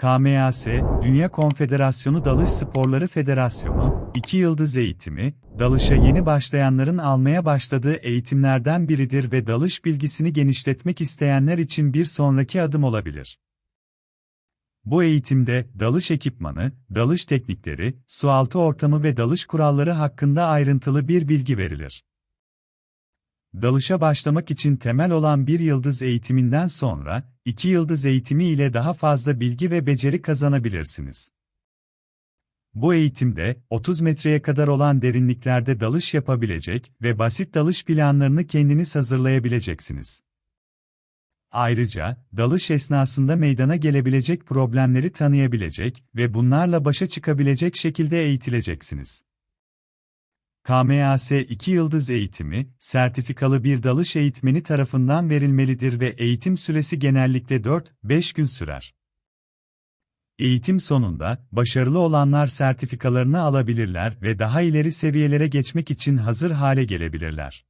KMAS, Dünya Konfederasyonu Dalış Sporları Federasyonu, 2 yıldız eğitimi, dalışa yeni başlayanların almaya başladığı eğitimlerden biridir ve dalış bilgisini genişletmek isteyenler için bir sonraki adım olabilir. Bu eğitimde dalış ekipmanı, dalış teknikleri, sualtı ortamı ve dalış kuralları hakkında ayrıntılı bir bilgi verilir. Dalışa başlamak için temel olan bir yıldız eğitiminden sonra, iki yıldız eğitimi ile daha fazla bilgi ve beceri kazanabilirsiniz. Bu eğitimde, 30 metreye kadar olan derinliklerde dalış yapabilecek ve basit dalış planlarını kendiniz hazırlayabileceksiniz. Ayrıca, dalış esnasında meydana gelebilecek problemleri tanıyabilecek ve bunlarla başa çıkabilecek şekilde eğitileceksiniz. KMAS 2 yıldız eğitimi, sertifikalı bir dalış eğitmeni tarafından verilmelidir ve eğitim süresi genellikle 4-5 gün sürer. Eğitim sonunda, başarılı olanlar sertifikalarını alabilirler ve daha ileri seviyelere geçmek için hazır hale gelebilirler.